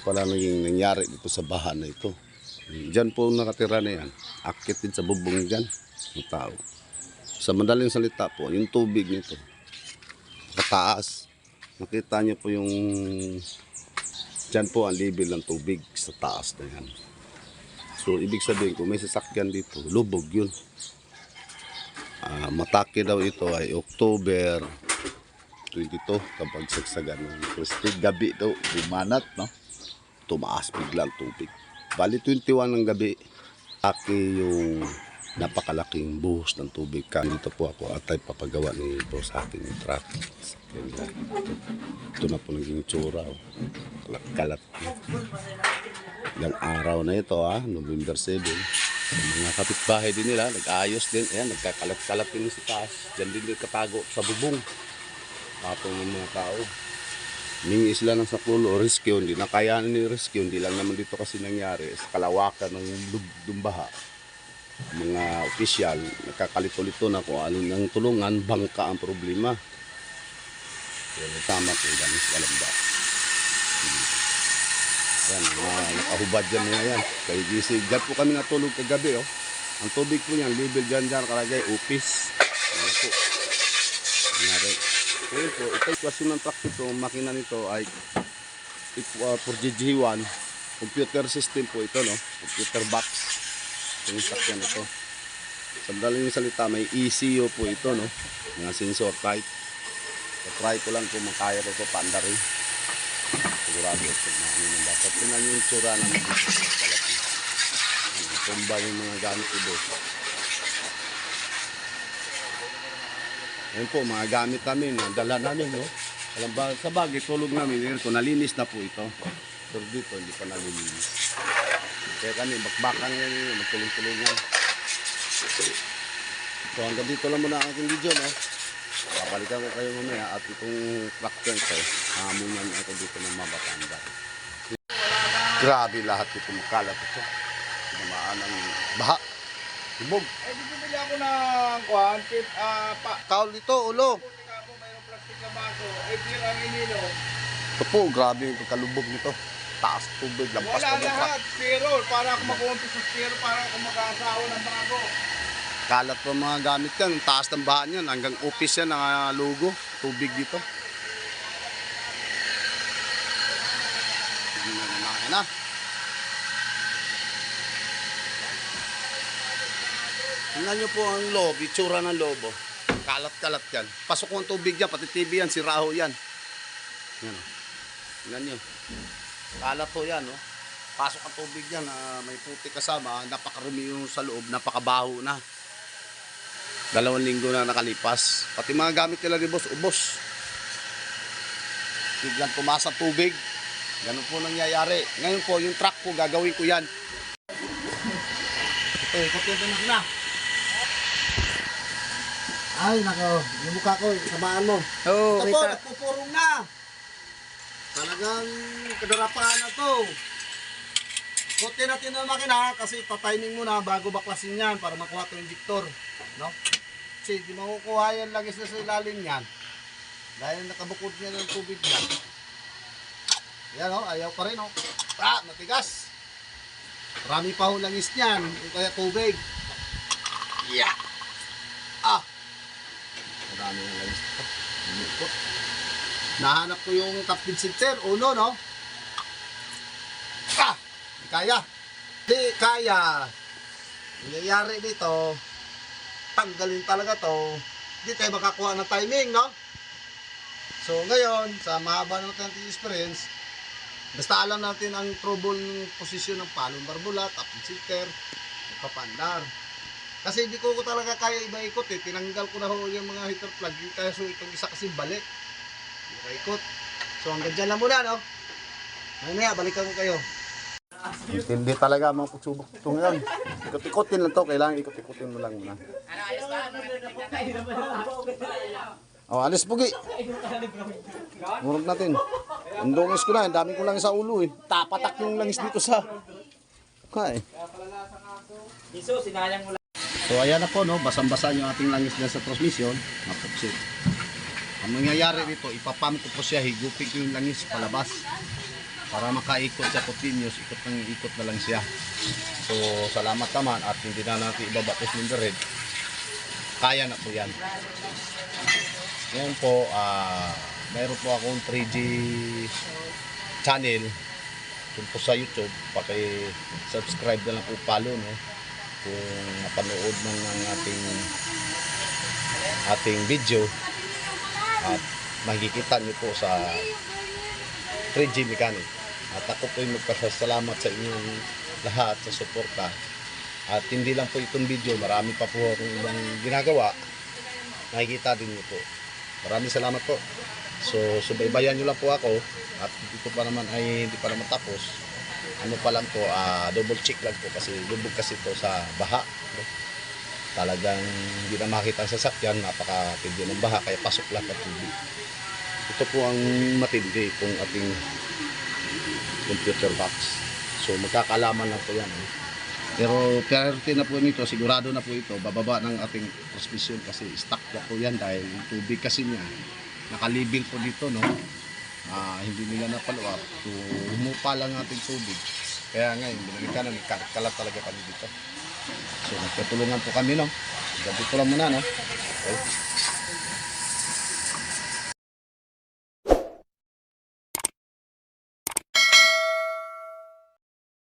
Pala naging nangyari dito sa baha na ito. Diyan po nakatira na yan. Akit din sa bubong dyan. Ng tao. Sa madaling salita po, yung tubig nito. Kataas. Nakita niyo po yung Diyan po ang level ng tubig sa taas na yan. So, ibig sabihin, kung may sasakyan dito, lubog yun. Ah, matake daw ito ay October 22 kapag sagsagan ng Christy. Gabi daw, bumanat, no? Tumaas bigla ang tubig. Bali 21 ng gabi, aki yung napakalaking buhos ng tubig. Dito po ako at ay papagawa ni boss yung truck. Ito na po naging tsura. Oh. Kalat-kalat. Ilang araw na ito ha, November 7. Ang mga kapitbahay din nila, nag-ayos din. Ayan, nagkakalat-kalat din sa taas. Diyan din din katago sa bubong. Tapong yung mga tao. Mingi sila ng sakulo rescue, hindi na kayanin ni rescue, hindi lang naman dito kasi nangyari sa kalawakan ng lumbaha. Mga opisyal, nagkakalito-lito na kung ano ng tulungan, bangka ang problema. Yan, tama po yan, walang ba. Yan, mga nakahubad dyan mga yan. Kay GC, dyan po kami natulog kagabi, oh. Ang tubig po niyan, level dyan dyan, kalagay, upis. Yan po. Nangyari. Ngayon po, ito klasyon ng truck ang makina nito ay ito, uh, for GG1, computer system po ito, no? Computer box. Ito yung sakyan ito. Sa madaling salita, may ECU po ito, no? Mga sensor type. So, try ko lang kung makaya ko ito paandarin. Sigurado ito na ano yung dapat. Tingnan yung tsura ng palaki. Ano, Tumba yung mga gamit ko Ayan po, mga gamit namin, ang dala namin, no? Alam ba, sa bagay, tulog namin, aircon, nalinis na po ito. Pero dito, hindi pa nalilinis. Kaya kami, bakbakan yan, yun, magtulong-tulungan. So, hanggang dito lang muna ang aking video, no? Papalitan ko kayo mamaya at itong tractor ito, hamunan ako dito ng mabatanda. Grabe lahat ito, makalat ito. Tinamaan ng baha. Hibog. Eh, di bumili ako ng kuhan, tip, ah, pa. Kaul dito, ulo. Kung ako mayroong plastic na baso, eh, beer ang inilo. Ito po, grabe yung kalubog nito. Taas tubig, lampas Wala truck. lahat, zero. Para ako mag-umpis sa zero, para ako mag-aasawa ng bago. Kalat pa mga gamit yan. Taas ng bahan yan. Hanggang office yan, ang ah, logo. Tubig dito. Hindi na naman na. Tingnan nyo po ang loob, itsura ng lobo. Kalat-kalat yan. Pasok ko ang tubig yan, pati TV yan, siraho yan. Yan o. Tingnan nyo. Kalat po yan, no? Pasok ang tubig yan, ah, may puti kasama, napakarumi yung sa loob, napakabaho na. Dalawang linggo na nakalipas. Pati mga gamit nila ni boss, ubos. Biglang tumasa tubig. Ganun po nangyayari. Ngayon po, yung truck ko, gagawin ko yan. Ito, kontento na. Ay, nako, yung mukha ko, samaan mo. Oo, Ito po, nagpupurong na. Talagang kadarapahan na to. Kote natin ang makina kasi tatiming muna bago baklasin yan para makuha ito yung Victor. No? Kasi di makukuha yan langis na sa ilalim yan. Dahil nakabukod niya ng tubig yan. Yan o, ayaw pa rin o. Ah, matigas. Marami pa ho langis niyan, kaya tubig. Yeah. Marami ng langis ito. Lumikot. Nahanap ko yung captain center, uno, no? Ah! Di kaya. Di kaya. Nangyayari dito, tanggalin talaga to. Di tayo makakuha ng timing, no? So ngayon, sa mahaba ng ating experience, basta alam natin ang trouble posisyon ng palong barbola, captain center, papandar. Kasi hindi ko ko talaga kaya iba ikot eh. Tinanggal ko na ho yung mga heater plug. Kaya so itong isa kasi balik. Ikaikot. So hanggang dyan lang muna, no? Mamaya, balikan ko kayo. Hindi talaga mga pagsubok ito ngayon. Ikot-ikotin lang to, kailangan ikot-ikotin mo lang muna. Oh, alis pugi. Murag natin. Ang dungis ko na, ang dami ko lang sa ulo eh. Tapatak yung langis dito sa... Okay. Iso, sinayang mo lang. So ayan na po no, basang-basa yung ating langis dyan sa transmission. Napuksit. Ang mangyayari dito, ipapam ko po siya, higupin ko yung langis palabas. para makaikot sa continuous, ikot ng ikot na lang siya. So, salamat naman at hindi na natin ibabatos ng red. Kaya na po yan. Ngayon po, ah, mayroon po akong 3G channel dun po sa YouTube. Paki-subscribe na lang po follow, no? Kung napanood ng, ng ating ating video at makikita niyo po sa 3G Mechanic. At ako po yung magpasalamat sa inyong lahat sa suporta. At hindi lang po itong video, marami pa po akong ibang ginagawa. Nakikita din niyo po. Maraming salamat po. So, subaybayan nyo lang po ako at dito pa naman ay hindi pa naman tapos. Ano pa lang po, ah, double check lang po kasi lubog kasi ito sa baha. no? Talagang hindi na makita ang sasakyan, napakatindi ng baha, kaya pasok lang ang tubig. Ito po ang matindi kung ating computer box. So magkakalaman lang po yan. eh. Pero priority na po nito, sigurado na po ito, bababa ng ating transmission kasi stuck na po yan dahil tubig kasi niya nakalibil po dito no. Ah, hindi nila napaluap. So humupa lang ating tubig. Kaya ngayon, binalikan na, kalat talaga kami dito. So nagkatulungan po kami no. Ganito lang muna no. Okay.